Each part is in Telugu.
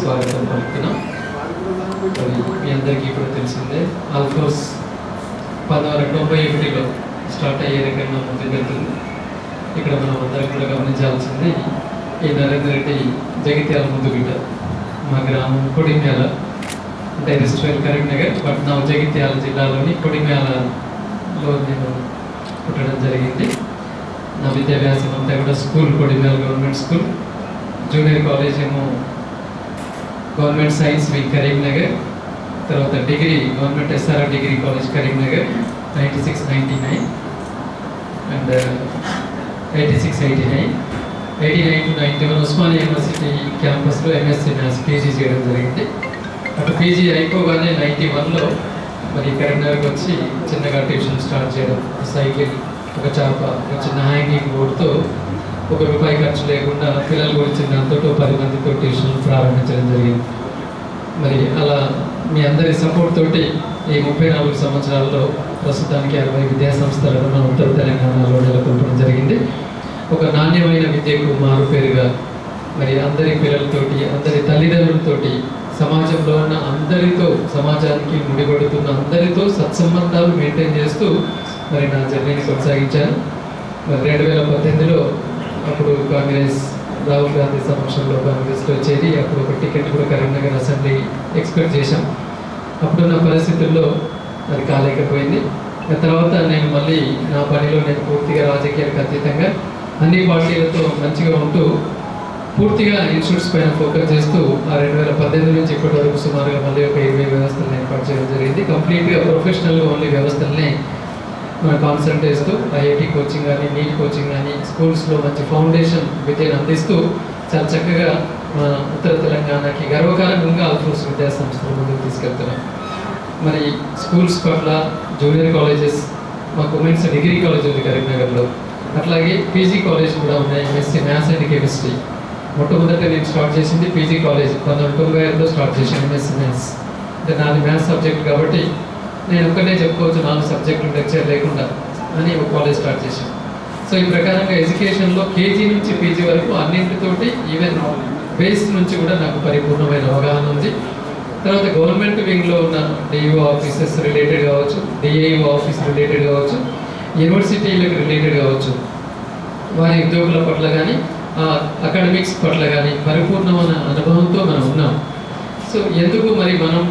స్వాగతం పలుకుతున్నాం. మీ అందరికీ ఇప్పుడు తెలిసిందే ఆల్ఫోర్స్ పదహారు వందల తొంభై ఒకటిలో స్టార్ట్ అయ్యే రకంగా ముందుకు వెళ్తుంది. ఇక్కడ మనం అందరం కూడా గమనించాల్సింది ఈ నరేంద్ర రెడ్డి జగిత్యాల ముందు బిడ్డ మా గ్రామం కొడిమ్యాల అంటే రిజిస్ట్రేల్ కరీంనగర్ బట్ నా జగిత్యాల జిల్లాలోని కొడిమ్యాలలో నేను పుట్టడం జరిగింది. నా విద్యాభ్యాసం అంతా కూడా school Kodimyala government school. Junior college ఏమో గవర్నమెంట్ సైన్స్ వింగ్ కరీంనగర్ తర్వాత degree government SRR degree college Karimnagar ninety six ninety nine and eighty six eighty nine eighty nine to ninety one Osmania university క్యాంపస్లో ఎంఎస్సీ మ్యాథ్స్ పీజీ చేయడం జరిగింది. అటు పీజీ అయిపోగానే నైంటీ వన్లో మరి కరీంనగర్కి వచ్చి చిన్నగా ట్యూషన్ స్టార్ట్ చేయడం సైకిల్ ఒక చాప ఒక చిన్న హ్యాంగింగ్ బోర్డుతో ఒక రూపాయి ఖర్చు లేకుండా పిల్లల గురించి దాంతో పది మందితో ట్యూషన్ ప్రారంభించడం జరిగింది. మరి అలా మీ అందరి సపోర్ట్ తోటి ఈ ముప్పై నాలుగు సంవత్సరాల్లో ప్రస్తుతానికి అరవై విద్యా సంస్థలను మన ఉత్తర తెలంగాణలో నెలకొల్పడం జరిగింది. ఒక నాణ్యమైన విద్యకు మారు పేరుగా మరి అందరి పిల్లలతోటి అందరి తల్లిదండ్రులతోటి సమాజంలో ఉన్న అందరితో సమాజానికి ముడిపడుతున్న అందరితో సత్సంబంధాలు మెయింటైన్ చేస్తూ మరి నా జర్నీని కొనసాగించాను. మరి రెండు వేల పద్దెనిమిదిలో అప్పుడు కాంగ్రెస్ రాహుల్ గాంధీ సమక్షంలో కాంగ్రెస్లో చేరి అప్పుడు ఒక టికెట్ కూడా కరీంనగర్ అసెంబ్లీ ఎక్స్పెక్ట్ చేశాం. అప్పుడున్న పరిస్థితుల్లో అది కాలేకపోయింది. ఆ తర్వాత నేను మళ్ళీ నా పనిలో నేను పూర్తిగా రాజకీయాలకు అతీతంగా అన్ని పార్టీలతో మంచిగా ఉంటూ పూర్తిగా ఇన్స్టిట్యూట్స్ పైన ఫోకస్ చేస్తూ ఆ రెండు వేల పద్దెనిమిది నుంచి ఇప్పటి వరకు సుమారుగా మళ్ళీ ఒక ఇరవై వ్యవస్థలను ఏర్పాటు చేయడం జరిగింది. కంప్లీట్గా ప్రొఫెషనల్గా ఓన్లీ వ్యవస్థల్ని కాన్సన్ట్రేట్ చేస్తూ ఐఐటి కోచింగ్ కానీ నీట్ కోచింగ్ కానీ స్కూల్స్లో మంచి ఫౌండేషన్ విద్యను అందిస్తూ చాలా చక్కగా మన ఉత్తర తెలంగాణకి గర్వకారణంగా అల్ఫోర్స్ విద్యా సంస్థలు ముందుకు తీసుకెళ్తున్నాం. మరి స్కూల్స్ పట్ల జూనియర్ కాలేజెస్ మాకు ఉమెన్స్ డిగ్రీ కాలేజ్ ఉంది కరీంనగర్లో. అట్లాగే పీజీ కాలేజ్ కూడా ఉన్నాయి ఎంఎస్సీ మ్యాథ్స్ అండ్ కెమిస్ట్రీ మొట్టమొదట నేను స్టార్ట్ చేసింది పీజీ కాలేజ్ పంతొమ్మిది తొంభై ఐదులో స్టార్ట్ చేశాను ఎంఎస్సీ మ్యాథ్స్ అంటే నాది మ్యాథ్స్ సబ్జెక్ట్ కాబట్టి నేను ఒక్కనే చెప్పుకోవచ్చు నాలుగు సబ్జెక్టులు లెక్చర్ లేకుండా అని ఒక కాలేజ్ స్టార్ట్ చేశాను. సో ఈ ప్రకారంగా ఎడ్యుకేషన్లో కేజీ నుంచి పీజీ వరకు అన్నింటితోటి ఈవెన్ బేస్ నుంచి కూడా నాకు పరిపూర్ణమైన అవగాహన ఉంది. తర్వాత గవర్నమెంట్ వింగ్లో ఉన్న డిఈఓ ఆఫీసెస్ రిలేటెడ్ కావచ్చు డిఐఓ ఆఫీస్ రిలేటెడ్ కావచ్చు యూనివర్సిటీలకు రిలేటెడ్ కావచ్చు. వారి ఉద్యోగుల పట్ల కానీ అకాడమిక్స్ పట్ల కానీ పరిపూర్ణమైన అనుభవంతో మనం ఉన్నాం. సో ఎందుకు మరి మనం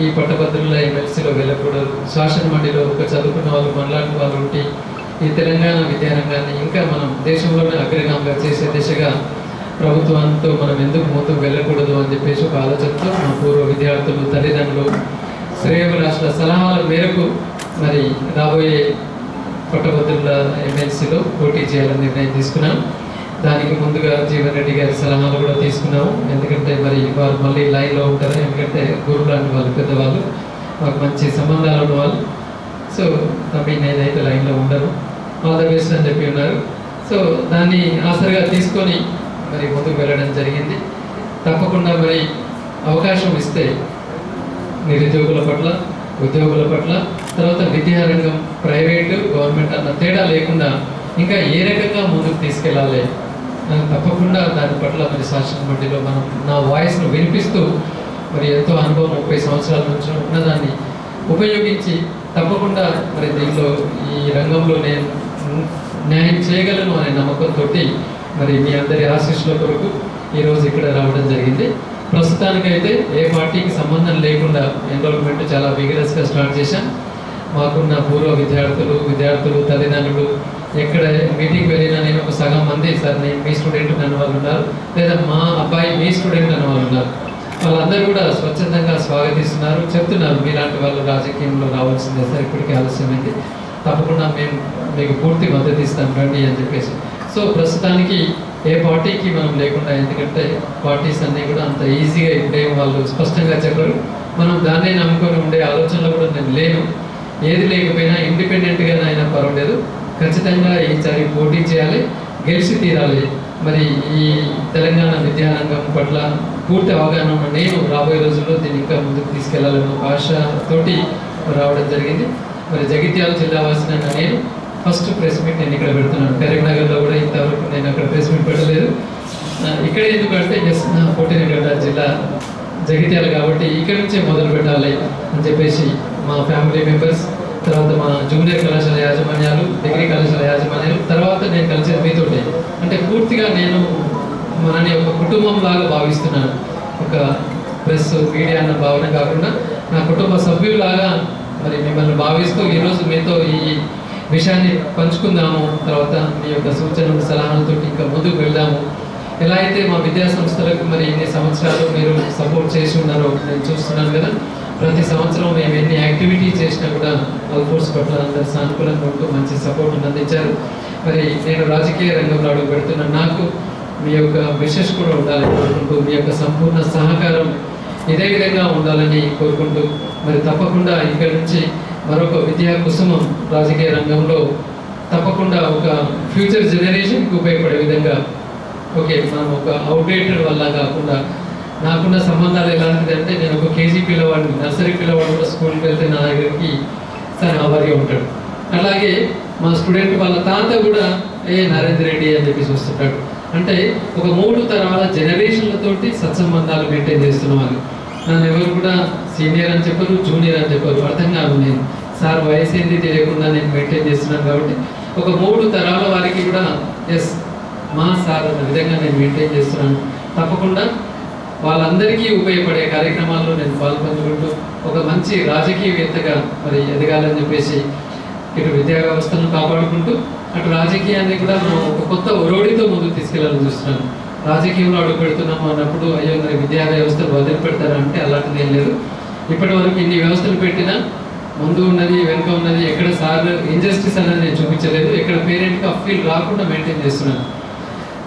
ఈ పట్టభద్రుల ఎమ్మెల్సీలో వెళ్ళకూడదు. శాసన మండలిలో ఒక చదువుకున్న వాళ్ళు మనలాంటి వాళ్ళు ఉంటే ఈ తెలంగాణ విద్యారంగాన్ని ఇంకా మనం దేశంలోనే అగ్రగామంగా చేసే దిశగా ప్రభుత్వంతో మనం ఎందుకు ముందుకు వెళ్ళకూడదు అని చెప్పేసి ఒక ఆలోచనతో మా పూర్వ విద్యార్థులు తల్లిదండ్రులు శ్రేయభిలాషుల సలహాల మేరకు మరి రాబోయే పట్టభద్రుల ఎమ్మెల్సీలో పోటీ చేయాలని నిర్ణయం తీసుకున్నాం. దానికి ముందుగా జీవన్ రెడ్డి గారి సలహాలు కూడా తీసుకున్నాము. ఎందుకంటే మరి వారు మళ్ళీ లైన్లో ఉంటారు. ఎందుకంటే గురువు లాంటి వాళ్ళు పెద్దవాళ్ళు. మాకు మంచి సంబంధాలు ఉన్న వాళ్ళు. సో తప్పి నేనైతే లైన్లో ఉండను. ఆల్ ద బెస్ట్ అని చెప్పి ఉన్నారు. సో దాన్ని ఆసరిగా తీసుకొని మరి ముందుకు వెళ్ళడం జరిగింది. తప్పకుండా మరి అవకాశం ఇస్తే నిరుద్యోగుల పట్ల ఉద్యోగుల పట్ల తర్వాత విద్యారంగం ప్రైవేటు గవర్నమెంట్ అన్న తేడా లేకుండా ఇంకా ఏ రకంగా ముందుకు తీసుకెళ్ళాలి నాకు తప్పకుండా దాని పట్ల మరి శాసన మండలిలో మనం నా వాయిస్ను వినిపిస్తూ మరి ఎంతో అనుభవం ముప్పై సంవత్సరాల నుంచి ఉన్నదాన్ని ఉపయోగించి తప్పకుండా మరి దీనిలో ఈ రంగంలో నేను న్యాయం చేయగలను అనే నమ్మకంతో మరి మీ అందరి ఆశీస్సుల కొరకు ఈరోజు ఇక్కడ రావడం జరిగింది. ప్రస్తుతానికైతే ఏ పార్టీకి సంబంధం లేకుండా ఎన్రోల్మెంట్ చాలా విగరస్గా స్టార్ట్ చేశాం. మాకున్న పూర్వ విద్యార్థులు విద్యార్థులు తల్లిదండ్రులు ఎక్కడ మీటింగ్ వెళ్ళినా నేను ఒక సగం మంది సార్ నేను మీ స్టూడెంట్ అన్న వాళ్ళు ఉన్నారు. లేదా మా అబ్బాయి మీ స్టూడెంట్ అన్న వాళ్ళు ఉన్నారు. వాళ్ళందరూ కూడా స్వచ్ఛందంగా స్వాగతిస్తున్నారు చెప్తున్నారు మీలాంటి వాళ్ళు రాజకీయంలో రావాల్సిందే సార్ ఇప్పటికీ ఆలస్యమైంది. తప్పకుండా మేము మీకు పూర్తి మద్దతు ఇస్తాం రండి అని చెప్పేసి. సో ప్రస్తుతానికి ఏ పార్టీకి మనం లేకుండా ఎందుకంటే పార్టీస్ అన్నీ కూడా అంత ఈజీగా ఇప్పుడేం వాళ్ళు స్పష్టంగా చెప్పరు. మనం దాన్నే నమ్ముకొని ఉండే ఆలోచనలో కూడా నేను లేను. ఏది లేకపోయినా ఇండిపెండెంట్గా అయినా పర్వాలేదు. ఖచ్చితంగా ఈసారి పోటీ చేయాలి గెలిచి తీరాలి. మరి ఈ తెలంగాణ విద్యారంగం పట్ల పూర్తి అవగాహన ఉన్న నేను రాబోయే రోజుల్లో దీన్ని ఇంకా ముందుకు తీసుకెళ్ళాలన్న ఒక ఆశతోటి రావడం జరిగింది. మరి జగిత్యాల జిల్లా వాసిన నేను ఫస్ట్ ప్రెస్ మీట్ నేను ఇక్కడ పెడుతున్నాను. కరీంనగర్లో కూడా ఇంతవరకు నేను అక్కడ ప్రెస్ మీట్ పెట్టలేదు. ఇక్కడ ఎందుకంటే ఎస్ నా పుట్టినగడ్డ జిల్లా జగిత్యాల కాబట్టి ఇక్కడ నుంచే మొదలు పెట్టాలి అని చెప్పేసి మా ఫ్యామిలీ మెంబర్స్ తర్వాత మా జూనియర్ కళాశాల యాజమాన్యాలు డిగ్రీ కళాశాల యాజమాన్యాలు తర్వాత నేను కలిసేది మీతోటే. అంటే పూర్తిగా నేను మనని ఒక కుటుంబం లాగా భావిస్తున్నాను. ఒక ప్రెస్ మీడియా అన్న భావన కాకుండా నా కుటుంబ సభ్యులాగా మరి మిమ్మల్ని భావిస్తూ ఈరోజు మీతో ఈ విషయాన్ని పంచుకుందాము తర్వాత మీ యొక్క సూచనలు సలహాలతో ఇంకా ముందుకు వెళ్దాము. ఎలా అయితే మా విద్యా సంస్థలకు మరి ఎన్ని సంవత్సరాలు మీరు సపోర్ట్ చేసి ఉన్నారో నేను చూస్తున్నాను కదా ప్రతి సంవత్సరం మేము ఎన్ని యాక్టివిటీ చేసినా కూడా అల్ఫోర్స్ పట్ల అందరు సానుకూలంగా ఉంటూ మంచి సపోర్ట్ అందించారు మరి నేను రాజకీయ రంగంలో అడుగు పెడుతున్న నాకు మీ యొక్క విషెస్ కూడా ఉండాలని కోరుకుంటూ మీ యొక్క సంపూర్ణ సహకారం ఇదే విధంగా ఉండాలని కోరుకుంటూ మరి తప్పకుండా ఇక్కడి నుంచి మరొక విద్యా కుసుమం రాజకీయ రంగంలో తప్పకుండా ఒక ఫ్యూచర్ జనరేషన్కి ఉపయోగపడే విధంగా ఓకే మనం ఒక అవుట్డేటెడ్ వల్ల కాకుండా నాకున్న సంబంధాలు ఎలాంటిది అంటే నేను ఒక కేజీ పిల్లవాడిని నర్సరీ పిల్లవాడు కూడా స్కూల్కి వెళ్తే నా దగ్గరికి సార్ ఆవారిగా ఉంటాడు. అలాగే మా స్టూడెంట్ వాళ్ళ తాత కూడా ఏ నరేంద్ర రెడ్డి అని చెప్పేసి వస్తుంటాడు. అంటే ఒక మూడు తరాల జనరేషన్లతోటి సత్సంబంధాలు మెయింటైన్ చేస్తున్న వాళ్ళు. నన్ను ఎవరు కూడా సీనియర్ అని చెప్పరు జూనియర్ అని చెప్పరు అర్థం కాదు నేను. సార్ వయసు ఏంది తెలియకుండా నేను మెయింటైన్ చేస్తున్నాను కాబట్టి ఒక మూడు తరాల వారికి కూడా ఎస్ మా సార్ అన్న విధంగా నేను మెయింటైన్ చేస్తున్నాను. తప్పకుండా వాళ్ళందరికీ ఉపయోగపడే కార్యక్రమాల్లో నేను పాల్పంచుకుంటూ ఒక మంచి రాజకీయవేత్తగా మరి ఎదగాలని చెప్పేసి ఇటు విద్యా వ్యవస్థను కాపాడుకుంటూ అటు రాజకీయాన్ని కూడా మనం ఒక కొత్త ఒరోడితో ముందుకు తీసుకెళ్ళాలని చూస్తున్నాను. రాజకీయంలో అడుగు పెడుతున్నాము అన్నప్పుడు అయ్యో మరి విద్యా వ్యవస్థలు వదిలిపెడతారా అంటే అలాంటిది ఏం లేదు. ఇప్పటి వరకు ఇన్ని వ్యవస్థలు పెట్టినా ముందు ఉన్నది వెనుక ఉన్నది ఎక్కడ సార్ ఇంజస్టిస్ అనేది నేను చూపించలేదు. ఎక్కడ పేరెంట్కి అఫీల్ రాకుండా మెయింటైన్ చేస్తున్నాను.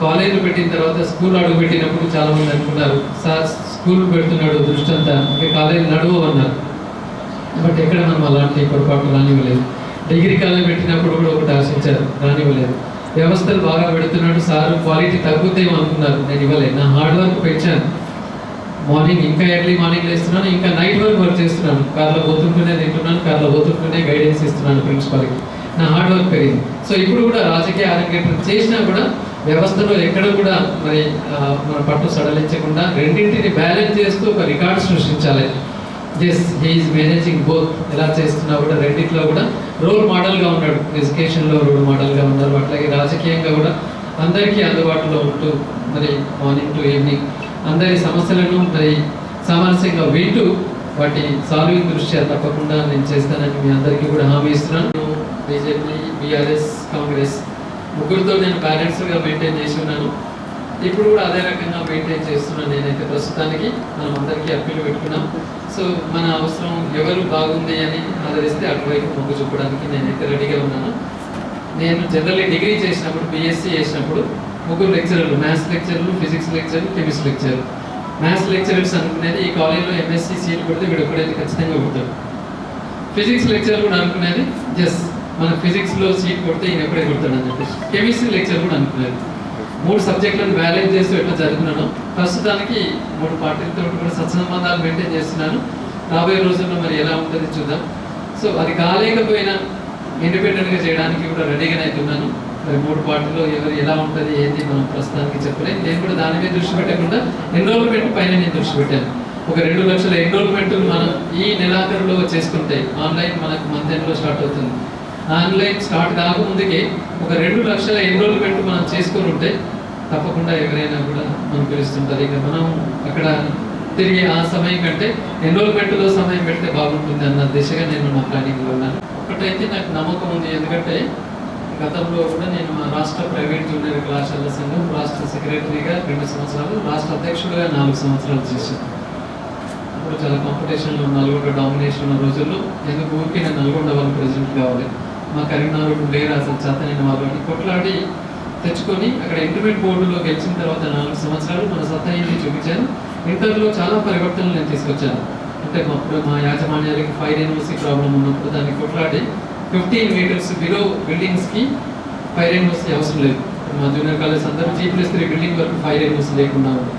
కాలేజీలు పెట్టిన తర్వాత స్కూల్ అడుగు పెట్టినప్పుడు చాలా మంది అనుకున్నారు సార్ స్కూల్ పెడుతున్నాడు దృష్టి అంతా ఇంకా కాలేజీ నడువు అన్నారు బట్ ఎక్కడ మనం అలాంటి పొరపాటు రానివ్వలేదు. డిగ్రీ కాలేజ్ పెట్టినప్పుడు కూడా ఒకటి ఆశించారు రానివ్వలేదు. వ్యవస్థలు బాగా పెడుతున్నాడు సార్ క్వాలిటీ తగ్గుతాయేమో అనుకున్నారు నేను ఇవ్వలేదు. నా హార్డ్ వర్క్ పెంచాను. మార్నింగ్ ఇంకా ఎర్లీ మార్నింగ్ లేస్తున్నాను ఇంకా నైట్ వర్క్ వర్క్ చేస్తున్నాను. కార్లో పోతుంటూనే తింటున్నాను కార్లో పోతుంటూనే గైడెన్స్ ఇస్తున్నాను ప్రిన్సిపాల్కి. నా హార్డ్ వర్క్ పెరిగింది. సో ఇప్పుడు కూడా రాజకీయ అరంగేట్రం చేసినా కూడా వ్యవస్థలో ఎక్కడ కూడా మరి మన పట్టు సడలించకుండా రెండింటిని బ్యాలెన్స్ చేస్తూ ఒక రికార్డ్ సృష్టించాలి. జస్ హీఈస్ మేనేజింగ్ బోత్ ఎలా చేస్తున్నా కూడా రెండింటిలో కూడా రోల్ మోడల్గా ఉన్నాడు. ఎడ్యుకేషన్లో రోల్ మోడల్గా ఉన్నారు. అట్లాగే రాజకీయంగా కూడా అందరికీ అందుబాటులో ఉంటూ మరి మార్నింగ్ టు ఈవినింగ్ అందరి సమస్యలను మరి సామరస్యంగా వింటూ వాటి సాల్వింగ్ దృష్ట్యా తప్పకుండా నేను చేస్తానని మీ అందరికీ కూడా హామీ ఇస్తున్నాను. బీజేపీ బీఆర్ఎస్ కాంగ్రెస్ ముగ్గురితో నేను బ్యాలెన్స్గా మెయింటైన్ చేసి ఉన్నాను ఇప్పుడు కూడా అదే రకంగా మెయింటైన్ చేస్తున్నాను నేనైతే ప్రస్తుతానికి మనం అందరికీ అప్పీలు పెట్టుకున్నాం. సో మన అవసరం ఎవరు బాగుంది అని ఆదరిస్తే అటువైపు మొగ్గు చూపడానికి నేనైతే రెడీగా ఉన్నాను. నేను జనరల్లీ డిగ్రీ చేసినప్పుడు బీఎస్సీ చేసినప్పుడు ముగ్గురు లెక్చరర్లు maths లెక్చరర్లు physics lecturer chemistry lecturer maths lecturers అనుకునేది ఈ కాలేజీలో ఎంఎస్సీ సీట్ కొడితే వీడు ఒకడైతే ఖచ్చితంగా కొడతాడు ఫిజిక్స్ లెక్చర్ కూడా అనుకునేది జస్ట్ మన ఫిజిక్స్లో సీట్ కొడితే ఈయన ఎప్పుడే కొడతాడు అని చెప్పేసి. కెమిస్ట్రీ లెక్చర్ కూడా అనుకునేది మూడు సబ్జెక్టులను బ్యాలెన్స్ చేస్తూ ఎట్లా జరుగుతున్నాను ప్రస్తుతానికి మూడు పార్టీలతో కూడా సత్సంబంధాలు మెయింటైన్ చేస్తున్నాను. రాబోయే రోజుల్లో మరి ఎలా ఉంటుంది చూద్దాం. సో అది కాలేకపోయినా ఇండిపెండెంట్గా చేయడానికి కూడా రెడీగానే అవుతున్నాను. మరి మూడు పార్టీలో ఎవరు ఎలా ఉంటుంది ఏంటి మనం ప్రస్తుతానికి చెప్పలేదు నేను కూడా దాని మీద దృష్టి పెట్టకుండా ఎన్రోల్మెంట్ పైన నేను దృష్టి పెట్టాను. ఒక రెండు లక్షల ఎన్రోల్మెంట్లు మనం ఈ నెలాఖరులో చేసుకుంటే ఆన్లైన్ మనకు మంత్ ఎండ్లో స్టార్ట్ అవుతుంది. ఆన్లైన్ స్టార్ట్ కాకముందుకే ఒక రెండు లక్షల ఎన్రోల్మెంట్ మనం చేసుకొని ఉంటే తప్పకుండా ఎవరైనా కూడా మనం పిలుస్తుంటారు. ఇక మనం అక్కడ తిరిగి ఆ సమయం కంటే ఎన్రోల్మెంట్లో సమయం పెడితే బాగుంటుంది అన్న దిశగా నేను నా ప్లానింగ్లో ఉన్నాను. ఒకటైతే నాకు నమ్మకం ఉంది. ఎందుకంటే గతంలో కూడా నేను మా రాష్ట్ర ప్రైవేట్ జూనియర్ కళాశాల సంఘం రాష్ట్ర సెక్రటరీగా రెండు సంవత్సరాలు రాష్ట్ర అధ్యక్షుడిగా నాలుగు సంవత్సరాలు చేశాను. అప్పుడు చాలా కాంపిటీషన్లో నల్గొండ డామినేషన్ ఉన్న రోజుల్లో ఎందుకు ఊరికి నేను నల్గొండ వాళ్ళు ప్రెసిడెంట్ కావాలి? మా కరీంనగర్ లేరు అసలు చేత నేను అని కొట్లాడి తెచ్చుకొని అక్కడ ఇంటర్మీడియట్ బోర్డులో గెలిచిన తర్వాత నాలుగు సంవత్సరాలు మన సత్తాయిని చూపించాను ఇంటర్లో చాలా పరివర్తనలు నేను తీసుకొచ్చాను. అంటే మా- అప్పుడు మా యాజమాన్యాలకి ఫైర్ యూనివర్సిటీ ప్రాబ్లం ఉన్నప్పుడు దాన్ని కొట్లాడి ఫిఫ్టీన్ మీటర్స్ బిలో బిల్డింగ్స్కి ఫైర్ యూనివర్సిటీ అవసరం లేదు. మా జూనియర్ కాలేజ్ అందరూ జీ ప్లస్ త్రీ బిల్డింగ్ వరకు ఫైర్ యూనివర్సిటీ లేకుండా ఉంది.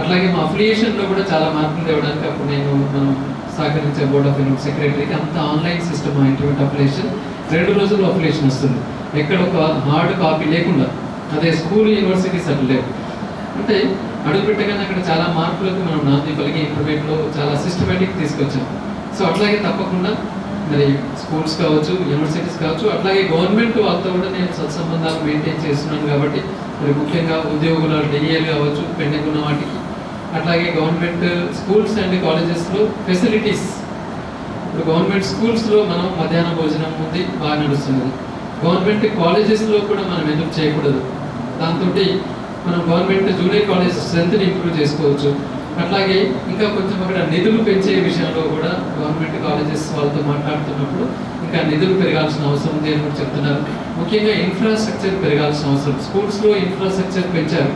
అట్లాగే మా అఫిలియేషన్లో కూడా చాలా మార్పులు తేవడానికి అప్పుడు నేను మనం సహకరించే బోర్డ్ ఆఫ్ సెక్రటరీకి అంత ఆన్లైన్ సిస్టమ్ మా ఇంటర్మీడియట్ అఫిలియేషన్ రెండు రోజుల్లో అఫిలియేషన్ వస్తుంది. ఎక్కడ ఒక హార్డ్ కాపీ లేకుండా అదే స్కూల్ యూనివర్సిటీస్ అట్లా లేవు. అంటే అడుగు పెట్టగానే అక్కడ చాలా మార్పులకు మనం నాంది పలికి ఇంప్రూవ్మెంట్లో చాలా సిస్టమేటిక్ తీసుకొచ్చాం. సో అట్లాగే తప్పకుండా మరి స్కూల్స్ కావచ్చు యూనివర్సిటీస్ కావచ్చు అట్లాగే గవర్నమెంట్ వాళ్ళతో కూడా నేను సత్సంబంధాలు మెయింటైన్ చేస్తున్నాను కాబట్టి మరి ముఖ్యంగా ఉద్యోగుల డిఏలు కావచ్చు పెండింగ్ ఉన్న వాటికి. అట్లాగే గవర్నమెంట్ స్కూల్స్ అండ్ కాలేజెస్లో ఫెసిలిటీస్ ఇప్పుడు గవర్నమెంట్ స్కూల్స్లో మనం మధ్యాహ్న భోజనం ఉంది బాగా నడుస్తున్నది గవర్నమెంట్ కాలేజెస్లో కూడా మనం ఎందుకు చేయకూడదు? దాంతో మనం గవర్నమెంట్ జూనియర్ కాలేజ్ స్ట్రెంత్ని ఇంప్రూవ్ చేసుకోవచ్చు. అట్లాగే ఇంకా కొంచెం అక్కడ నిధులు పెంచే విషయంలో కూడా గవర్నమెంట్ కాలేజెస్ వాళ్ళతో మాట్లాడుతున్నప్పుడు ఇంకా నిధులు పెరగాల్సిన అవసరం ఉంది అని చెప్తున్నారు. ముఖ్యంగా ఇన్ఫ్రాస్ట్రక్చర్ పెరగాల్సిన అవసరం. స్కూల్స్లో ఇన్ఫ్రాస్ట్రక్చర్ పెంచారు.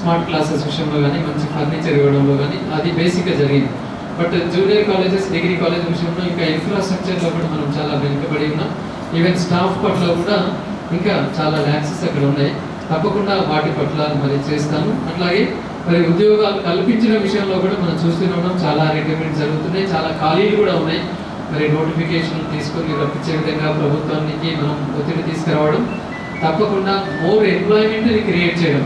స్మార్ట్ క్లాసెస్ విషయంలో కానీ మంచి ఫర్నిచర్ ఇవ్వడంలో కానీ అది బేసిక్గా జరిగింది. But junior colleges degree college విషయంలో ఇంకా ఇన్ఫ్రాస్ట్రక్చర్లో కూడా మనం చాలా వెనుకబడి ఉన్నాం. ఈవెన్ స్టాఫ్ పట్ల కూడా ఇంకా చాలా ల్యాక్సెస్ అక్కడ ఉన్నాయి. తప్పకుండా వాటి పట్ల మరి చేస్తాను. అట్లాగే మరి ఉద్యోగాలు కల్పించిన విషయంలో కూడా మనం చూస్తూనే ఉన్నాం. చాలా రిక్రూట్మెంట్ జరుగుతున్నాయి. చాలా ఖాళీలు కూడా ఉన్నాయి. మరి నోటిఫికేషన్ తీసుకొని రప్పించే విధంగా ప్రభుత్వానికి మనం ఒత్తిడి తీసుకురావడం తప్పకుండా మోర్ ఎంప్లాయ్మెంట్ని క్రియేట్ చేయడం.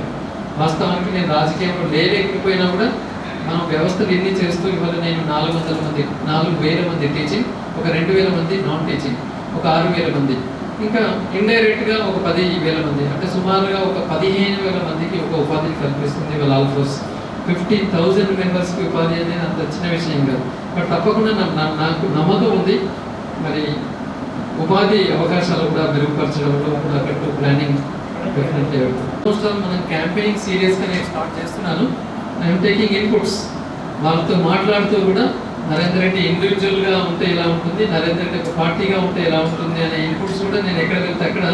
వాస్తవానికి నేను రాజకీయంలో లేలేకపోయినా కూడా మనం వ్యవస్థలు ఎన్ని చేస్తూ ఇవాళ నేను నాలుగు వందల మంది నాలుగు వేల మంది టీచింగ్ ఒక రెండు వేల మంది నాన్ టీచింగ్ ఒక ఆరు వేల మంది. ఇంకా ఇండైరెక్ట్గా ఒక పది వేల మంది అంటే సుమారుగా ఒక పదిహేను వేల మందికి ఒక ఉపాధిని కల్పిస్తుంది ఇవాళ ఆల్ఫోర్స్ ఫిఫ్టీ థౌజండ్ మెంబర్స్కి ఉపాధి అనేది అంత చిన్న విషయం కాదు. బట్ తప్పకుండా నాకు నమ్మకం ఉంది. మరి ఉపాధి అవకాశాలు కూడా మెరుగుపరచడంలో కూడా కట్టు ప్లానింగ్ డెఫినెట్లీ ఆల్మోస్ట్ మనం క్యాంపెయినింగ్ సీరియస్గా నేను స్టార్ట్ చేస్తున్నాను. ఐఎమ్ టేకింగ్ ఇన్పుట్స్ వాళ్ళతో మాట్లాడుతూ కూడా నరేంద్ర రెడ్డి ఇండివిజువల్గా ఉంటే ఎలా ఉంటుంది నరేంద్ర రెడ్డి ఒక పార్టీగా ఉంటే ఎలా ఉంటుంది అనే ఇన్పుట్స్ కూడా నేను ఎక్కడ వెళ్తే అక్కడ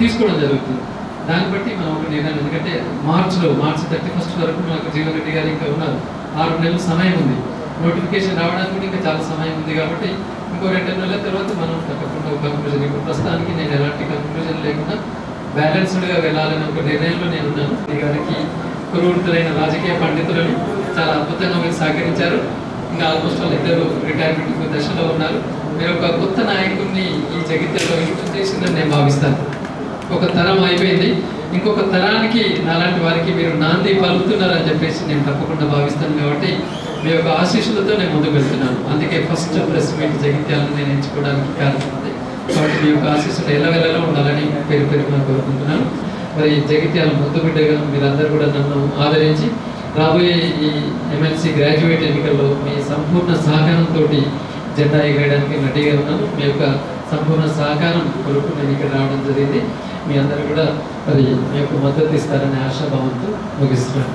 తీసుకోవడం జరుగుతుంది. దాన్ని బట్టి మనం ఒక నిర్ణయం ఎందుకంటే మార్చిలో మార్చి థర్టీ ఫస్ట్ వరకు మనకు జీవన్ రెడ్డి గారు ఇంకా ఉన్నారు. ఆరు నెలల సమయం ఉంది. నోటిఫికేషన్ రావడానికి కూడా ఇంకా చాలా సమయం ఉంది కాబట్టి ఇంకో రెండు నెలల తర్వాత మనం తప్పకుండా ఒక కన్క్లూజన్ ఇప్పుడు ప్రస్తుతానికి నేను ఎలాంటి కన్క్లూజన్ లేకుండా బ్యాలెన్స్డ్గా వెళ్ళాలని ఒక నిర్ణయంలో నేను ఉన్నాను. ఈ గారికి కురువృత్తులైన రాజకీయ పండితులను చాలా అద్భుతంగా మీరు సహకరించారు. ఇంకా ఆల్మోస్ట్ వాళ్ళు ఇద్దరు రిటైర్మెంట్ దశలో ఉన్నారు. మీరు ఒక కొత్త నాయకుడిని ఈ జగిత్యలో ఇంట్రొడ్యూస్ చేసిందని నేను భావిస్తాను. ఒక తరం అయిపోయింది. ఇంకొక తరానికి నాలాంటి వారికి మీరు నాంది పలుకుతున్నారని చెప్పేసి నేను తప్పకుండా భావిస్తాను కాబట్టి మీ యొక్క ఆశీస్సులతో నేను ముందుకు వెళ్తున్నాను. అందుకే ఫస్ట్ ప్రెస్ మీట్ జగిత్యాలను నేను ఎంచుకోవడానికి కారణం ఉంది కాబట్టి మీ యొక్క ఆశీస్సులు ఎలా వెళ్ళాలో ఉండాలని పేరు పేరు కోరుకుంటున్నాను. మరి జగిత్యాల ముద్దు బిడ్డగా మీరందరూ కూడా నన్ను ఆదరించి రాబోయే ఈ ఎమ్మెల్సీ గ్రాడ్యుయేట్ ఎన్నికల్లో మీ సంపూర్ణ సహకారంతో జెండా ఎగరేయడానికి రెడీగా ఉన్నాను. మీ యొక్క సంపూర్ణ సహకారం కొరకు నేను ఇక్కడ రావడం జరిగింది. మీ అందరూ కూడా మరి మీ యొక్క మద్దతు ఇస్తారనే ఆశాభావంతో ముగిస్తున్నాను.